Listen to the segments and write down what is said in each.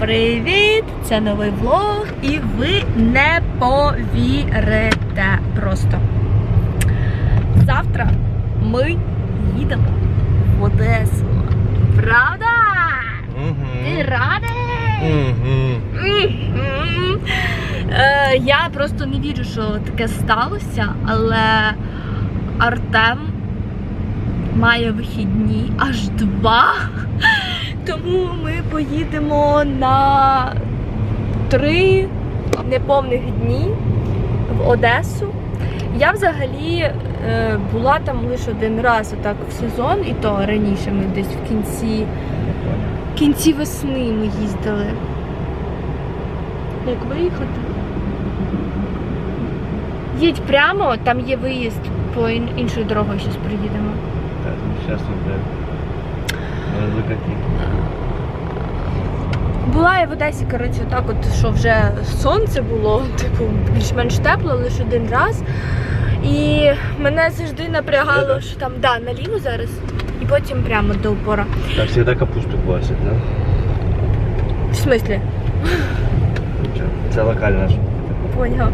Привіт! Це новий влог, і ви не повірите просто. Завтра ми їдемо в Одесу. Правда? Ти радий? Е, Я просто не вірю, що таке сталося, але Артем має вихідні аж два. Тому ми поїдемо на три неповних дні в Одесу. Я взагалі е, була там лише один раз отак в сезон, і то раніше ми десь в кінці, кінці весни ми їздили. Як виїхати? Їдь прямо, там є виїзд по ін- іншою дорогою, зараз приїдемо. Так, уже закатить. Була я в Одесі, коротше, так от, що вже сонце було, типу, більш-менш тепло, лише один раз. І мене завжди напрягало, що там да, наліво зараз, і потім прямо до упора. Так всегда капусту квасят, да? В смислі? Це локальна ж Поняла.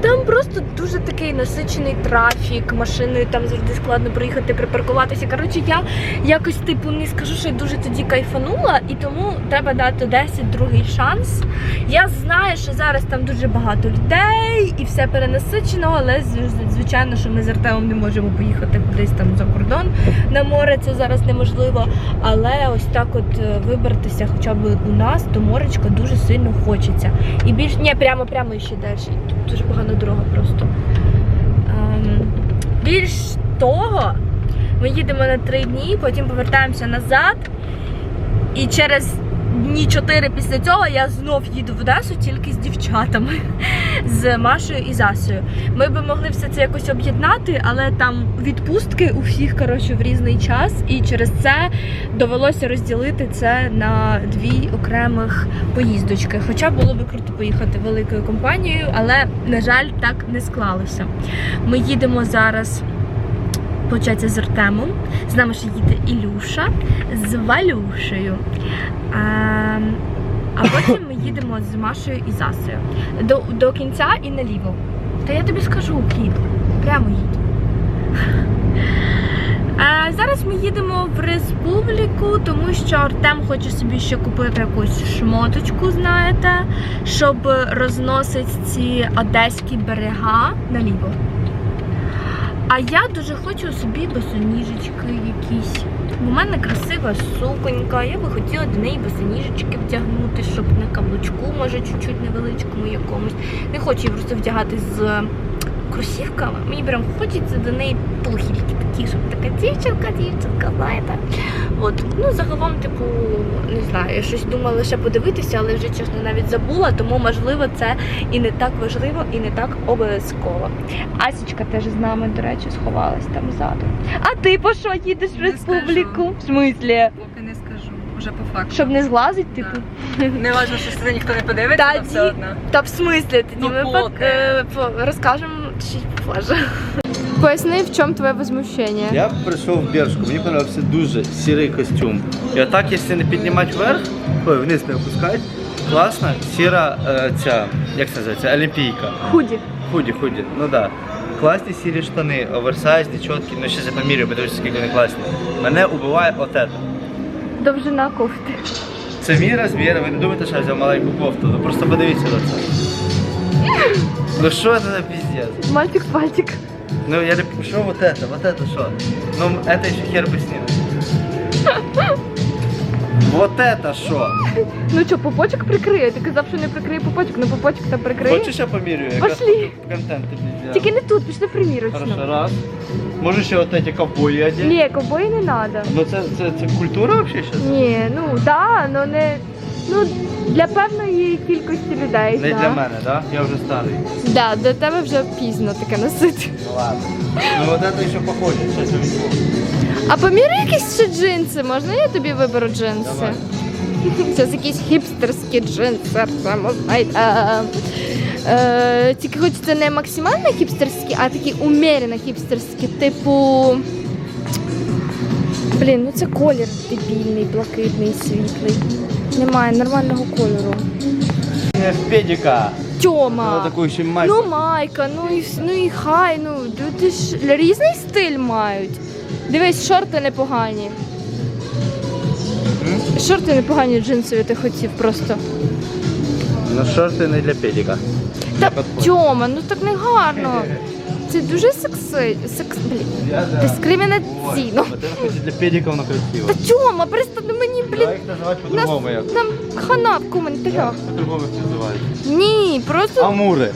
Там просто дуже такий насичений трафік, машиною там завжди складно проїхати, припаркуватися. Коротше, я якось типу не скажу, що я дуже тоді кайфанула, і тому треба дати 10 другий шанс. Я знаю, що зараз там дуже багато людей і все перенасичено, але звичайно, що ми з Артемом не можемо поїхати кудись там за кордон на море. Це зараз неможливо. Але ось так, от е, вибратися, хоча б у нас до моречка дуже сильно хочеться. І більш ні, прямо прямо ще далі. Дуже погана дорога просто. Ем, більш того, ми їдемо на три дні, потім повертаємося назад. І через дні чотири після цього я знов їду в Одесу тільки з дівчатами, з Машою і Засою. Ми би могли все це якось об'єднати, але там відпустки у всіх коротше в різний час, і через це довелося розділити це на дві окремих поїздочки. Хоча було би круто поїхати великою компанією, але на жаль, так не склалося. Ми їдемо зараз. Получається, з Артемом. З нами ще їде Ілюша з Валюшею. А, а потім ми їдемо з Машею і Засою. До, до кінця і наліво. Та я тобі скажу, їдь. Прямо їдь. А, зараз ми їдемо в республіку, тому що Артем хоче собі ще купити якусь шмоточку, знаєте, щоб розносити ці одеські берега наліво. А я дуже хочу собі босоніжечки якісь. У мене красива суконька. Я би хотіла до неї босоніжечки вдягнути, щоб на каблучку, може, чуть-чуть невеличкому якомусь. Не хочу її просто вдягати з кросівками. Мені прям хочеться до неї пухільки такі, щоб така дівчинка, дівчинка, знаєте. От. Ну, загалом, типу, не знаю, я щось думала лише подивитися, але вже чесно навіть забула, тому можливо це і не так важливо, і не так обов'язково. Асічка теж з нами, до речі, сховалась там ззаду. А ти по що їдеш в республіку? В смислі? Поки не скажу, вже по факту. Щоб не злазить, типу? Не важливо, що сюди ніхто не подивиться, Та але все одно. Та в смислі тоді Ну, ми поки. по- е, по- розкажемо чуть позже. Поясни, в чому твоє возмущення? Я прийшов в Бершку, мені подобався дуже сірий костюм. І отак, якщо не піднімати вверх, ой, вниз не опускати, класна сіра е, ця, як це називається, олімпійка. Худі. Худі, худі, ну да. Класні сірі штани, оверсайзні, чіткі, ну ще я поміряю, подивлюся, скільки вони класні. Мене убиває оте. Довжина кофти. Це мій розмір, ви не думаєте, що я взяв маленьку кофту, ну просто подивіться на це. Ну що це за піздець? Мальчик пальчик. Ну я не що вот это, вот это что? Ну это еще хер бы снял. Вот это що? Ну що, попочок прикриє? Ти казав, що не прикриє попочок, ну попочок там прикриє. Хочеш я помірю? Якраз Пошли. Контент тобі зробив. Тільки не тут, пішли примірочну. Хорошо, раз. Може ще от эти ковбої одягти? Ні, ковбої не треба. Ну це, це, це культура взагалі зараз? Ні, ну да, ну не. Ну, для певної кількості людей. Не да. для мене, да? Я вже старий. Да, для тебе вже пізно таке носити. Ну ладно. Ну вот это ще похоже, візьму. А поміри якісь ще джинси, можна я тобі виберу джинси? Давай. Це якісь хіпстерські джинси, знаєте. Е, тільки хочеться не максимально хіпстерські, а такі умерено хіпстерські, типу. Блін, ну це колір дебільний, блакитний, світлий. Немає нормального кольору. В педика. Тьома! Ну, ще майку. Ну майка, ну і ну і хай, ну люди ж різний стиль мають. Дивись, шорти непогані. М? Шорти непогані джинсові ти хотів просто. Ну шорти не для педика. Та. Тьома, ну так не гарно. Це дуже секси. Секс. Блін. Дискримінаційно. Вот это и для педика воно красиво. Та Тьома, перестань мені, блін. Давай їх називати по-другому як. нам хана в коментарях. По-другому їх називають. Ні, просто. Амури.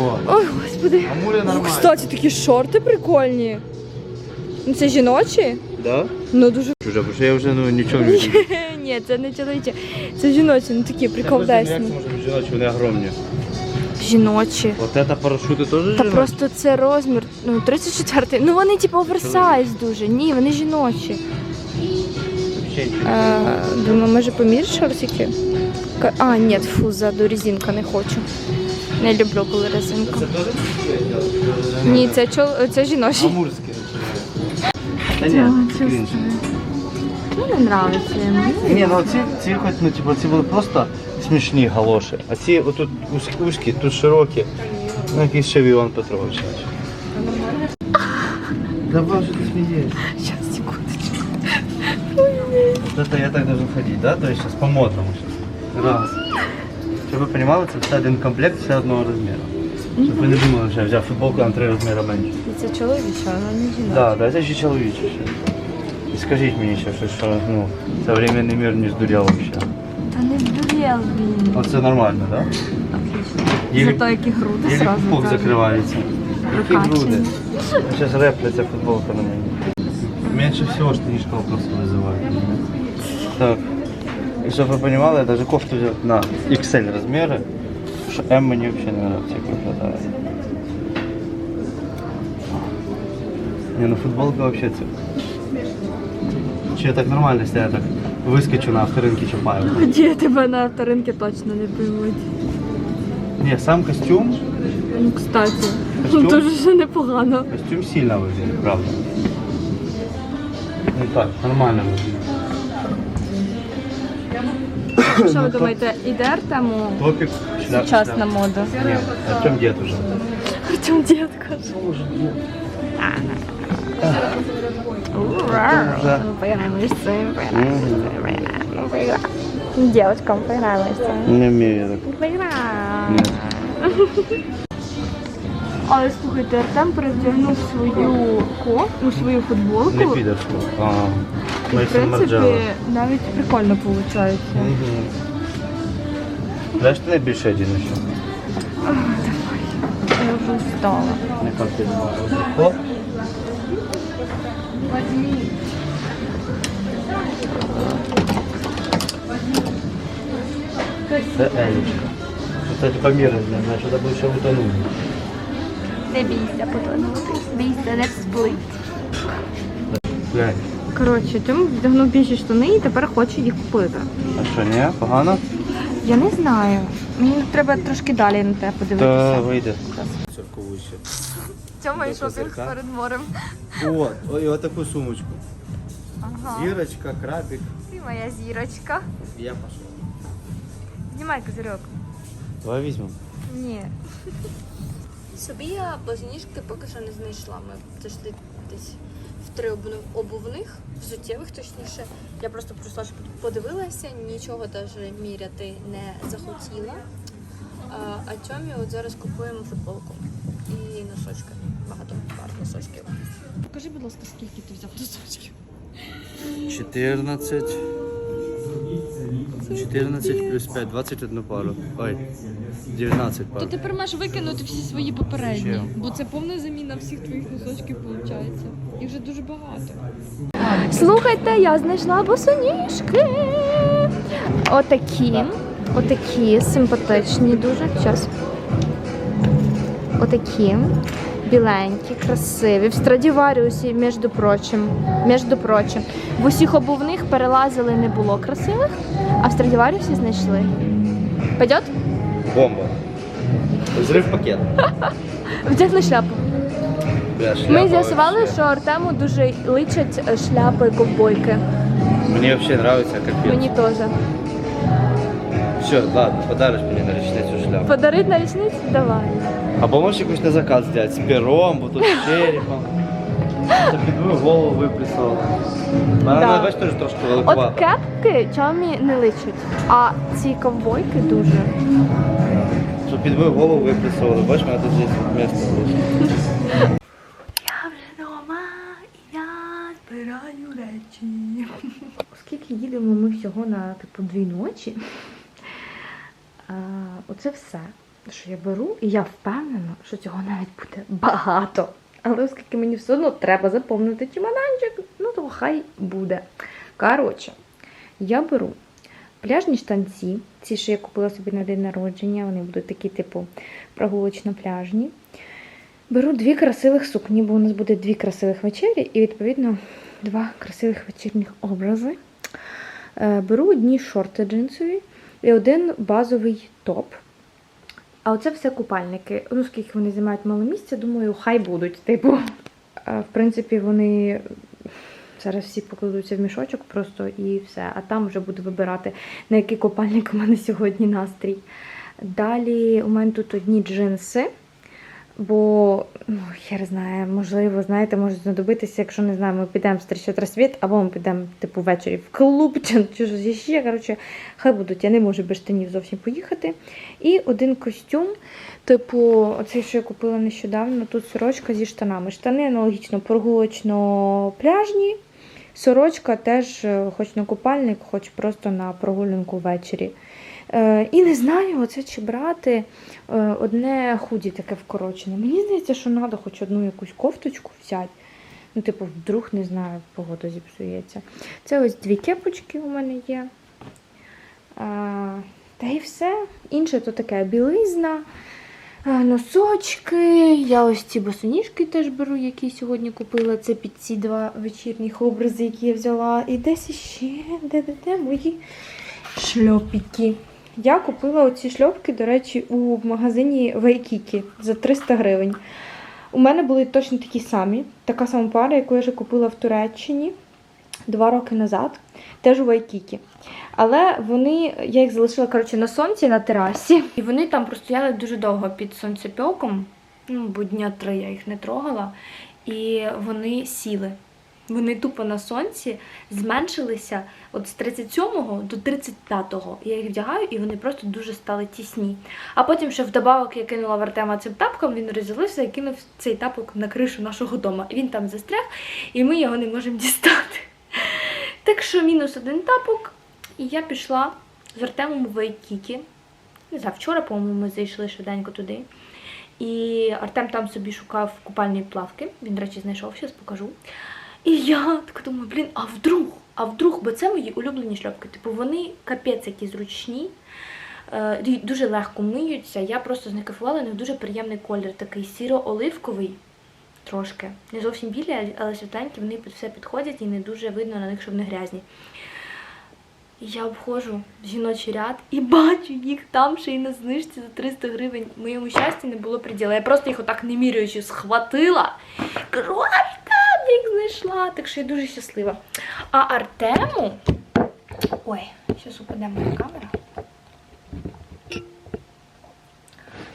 Вот. Ой, господи. Амури Ну, нормально. кстати, такі шорти прикольні. Ну, Це жіночі? Да? Ну дуже. Уже, потому що я вже ну, нічого не вижу. Ні, це не чоловічі. Це жіночі, ну такі приколдесні. Як це може бути жіночі, вони огромні. Жіночі. Вот это парашути теж Та просто це розмір, ну 34-й. Ну вони типу оверсайз дуже. Ні, вони жіночі. Е, думаю, може поміряти шортики? А, ні, фу, ззаду резинка не хочу. Не люблю, коли резинка. Це теж Ні, це чол... це жіночі. Амурські. Та ні, крінж. Мені подобається. Ні, ну ці, ці хоч, ну, типу, ці були просто смішні галоші. А ці отут узкі, узкі, тут широкі. Ну, якийсь ще Іван Петрович. наче. Да боже, ти смієш. Зараз, секундочку. Вот это я так должен ходить, да? То есть сейчас по модному сейчас. Раз. Чтобы вы понимали, це все один комплект, все одного розміру. Щоб ви не думали, що я взяв футболку на три розміри менше. Це чоловіча, вона не жіноча. Да, да, це ще чоловіче ще. І скажіть мені ще, що, що ну, современний мир не здурів вообще. Та не здурел він. Оце нормально, да? Єлі- Зато які груди Єлі сразу. пух кажуть. закривається. Які Прокачані. груди. Зараз репляться футболка на мені. Менше всього штанишка вопросы вызывает. Так. И чтобы вы понимали, я даже кофту взял на XL размеры. Что M мне вообще не нравится, как выглядит. Не, ну футболка вообще це. Чи я так нормально, если я так выскочу на авторынке Чапаева? Тоді тебе на авторинки точно не приймуть. Не, сам костюм, Ну, кстати, Костюм? дуже ще непогано. костюм сильно выглядит, правда. Ну так, нормально выглядит. Що ви думаєте, іде Артему Топик, шляпа. сучасна мода? Нет, Артем дед уже. Артем дід каже. Девочкам поиграем. Не вмію я так. Поиграем. Ні. Але слухайте, Артем перевдягнув свою ко, ну, свою Не футболку. підерську. А, І, в принципі, навіть прикольно виходить. Знаєш, ти найбільше один ще. Я вже устала. Не конфідував. О, Це Елічка. Це поміряти, не знаю, що буде ще утонути. Не бійся потонути. Бійся, не сплить. Коротше, Тим вдягнув більші штани і тепер хоче їх купити. А що, ні? Погано? Я не знаю. Мені треба трошки далі на тебе подивитися. вийде. Церковуще. Цьому і шопінг Козирка. перед морем. Вот, ой, вот такую сумочку. Ага. Зірочка, крабик. Ти моя зірочка. Я пошел. Знімай козирьок. Давай візьмемо. Ні. Собі я босоніжки поки що не знайшла. Ми зайшли десь в три обув- обувних, взуттєвих точніше. Я просто прийшла, щоб подивилася, нічого навіть міряти не захотіла. А, а Тьомі от зараз купуємо футболку і носочки. Багато пар носочків. Покажи, будь ласка, скільки ти взяв носочків? 14. 14 плюс 5, 21 пару. Ой, 19 То пар. тепер маєш викинути всі свої попередні, бо це повна заміна всіх твоїх носочків виходить. Їх вже дуже багато. Слухайте, я знайшла босоніжки. Отакі. Отакі симпатичні дуже. Час. Отакі. Біленькі, красиві. В Страдіваріусі, між прочим. Між прочим. В усіх обувних перелазили не було красивих, а в Страдіваріусі знайшли. Пойдет? Бомба. Взрыв пакет. Вдягни шляпу. Бля, шляпа Ми з'ясували, вообще. що Артему дуже личать шляпи ковбойки. Мне вообще нравится, как Мені теж. Що, ладно, подариш мені на річницю шляпу. Подарить на річницю? Давай. Або можеш якусь на заказ зробити з пером, бо тут з черепом. Це під твою голову виписала. Вона Да. да. бачиш теж трошки От великувата. кепки чамі не личать, а ці ковбойки дуже. Щоб під твою голову виписували. Бачиш, мене тут є місце. Я вже вдома, і я збираю речі. Оскільки їдемо ми всього на типу дві ночі, оце все, що я беру, і я впевнена, що цього навіть буде багато. Але оскільки мені все одно треба заповнити чемоданчик, ну то хай буде. Коротше, я беру пляжні штанці, ці, що я купила собі на день народження, вони будуть такі, типу, прогулочно-пляжні. Беру дві красивих сукні, бо у нас буде дві красивих вечері, і відповідно два красивих вечірніх образи. Е, Беру одні шорти джинсові і один базовий топ. А оце все купальники. Ну, скільки вони займають мало місця, думаю, хай будуть. Типу, в принципі, вони зараз всі покладуться в мішочок просто і все. А там вже буду вибирати, на який купальник у мене сьогодні настрій. Далі у мене тут одні джинси. Бо, ну, я не знаю, можливо, знаєте, може знадобитися, якщо не знаю, ми підемо зустрічати розсвіт, або ми підемо, типу, ввечері в клуб чи, чи щось ще. Коротше, хай будуть, я не можу без штанів зовсім поїхати. І один костюм, типу, оцей, що я купила нещодавно, тут сорочка зі штанами. Штани аналогічно прогулочно-пляжні. Сорочка теж, е, хоч на купальник, хоч просто на прогулянку ввечері. Е, і не знаю, оце чи брати е, одне худі таке вкорочене. Мені здається, що треба хоч одну якусь кофточку взяти. Ну, типу, вдруг, не знаю, погода зіпсується. Це ось дві кепочки у мене є. А, та і все. Інше то таке білизна, носочки. Я ось ці босоніжки теж беру, які сьогодні купила. Це під ці два вечірніх образи, які я взяла. І десь іще, де-де-де мої шльопіки. Я купила оці шльопки, до речі, у магазині Вайкікі за 300 гривень. У мене були точно такі самі. Така сама пара, яку я вже купила в Туреччині два роки назад, теж у Вайкікі. Але вони, я їх залишила коротше, на сонці на терасі. І вони там простояли дуже довго під сонцепьоком. Ну, бо дня три я їх не трогала. І вони сіли. Вони тупо на сонці зменшилися от з 37-го до 35-го. Я їх вдягаю, і вони просто дуже стали тісні. А потім ще вдобавок я кинула в Артема цим тапком, він розділився і кинув цей тапок на кришу нашого дому. Він там застряг, і ми його не можемо дістати. Так що мінус один тапок, і я пішла з Артемом в Вайкікі. Не знаю, вчора, по-моєму, ми зайшли швиденько туди. І Артем там собі шукав купальні плавки. Він, до речі, знайшов, зараз покажу. І я так думаю, блін, а вдруг? А вдруг, бо це мої улюблені шльопки. Типу вони капець які зручні, е, дуже легко миються. Я просто з них кайфувала, у них дуже приємний колір, такий сіро-оливковий трошки. Не зовсім білі, але світленькі, вони під все підходять і не дуже видно на них, що вони грязні. Я обходжу жіночий ряд і бачу їх там ще й на знижці за 300 гривень. Моєму щастю не було приділа. Я просто їх отак не міряючи схватила. Кажу, їх знайшла. Так що я дуже щаслива. А Артему. Ой, зараз упаде моя камера.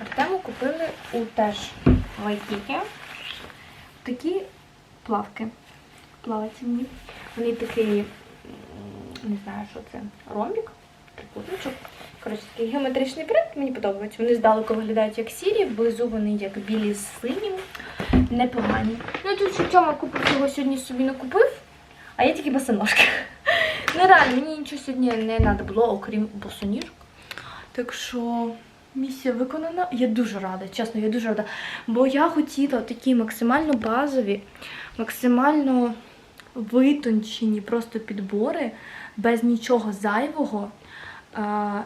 Артему купили у теж Вайкікі такі плавки. Плавательні. Вони такі, не знаю, що це, ромбік, трикутничок. Коротше, такий геометричний принт, мені подобається. Вони здалеку виглядають як сірі, внизу вони як білі з синім. Непогані. Ну тут ще Тьома купив його сьогодні собі не купив, а я тільки босоножки. Ну реально, мені нічого сьогодні не треба було, окрім босоніжок. Так що місія виконана. Я дуже рада, чесно, я дуже рада. Бо я хотіла такі максимально базові, максимально витончені просто підбори, без нічого зайвого.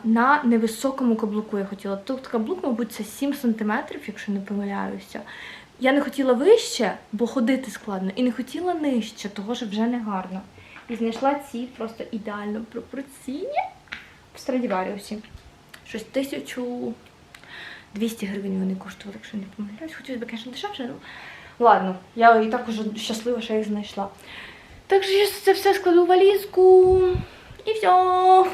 На невисокому каблуку я хотіла. Тут каблук, мабуть, це 7 см, якщо не помиляюся. Я не хотіла вище, бо ходити складно, і не хотіла нижче, того що вже не гарно. І знайшла ці просто ідеально пропорційні в Страдіваріусі. Щось 1200 гривень вони коштували, якщо не помиляюсь. Хотілося б, звісно, дешевше. Ну, ладно, я і так уже щаслива, що їх знайшла. Так що я це все складу в валізку. І все.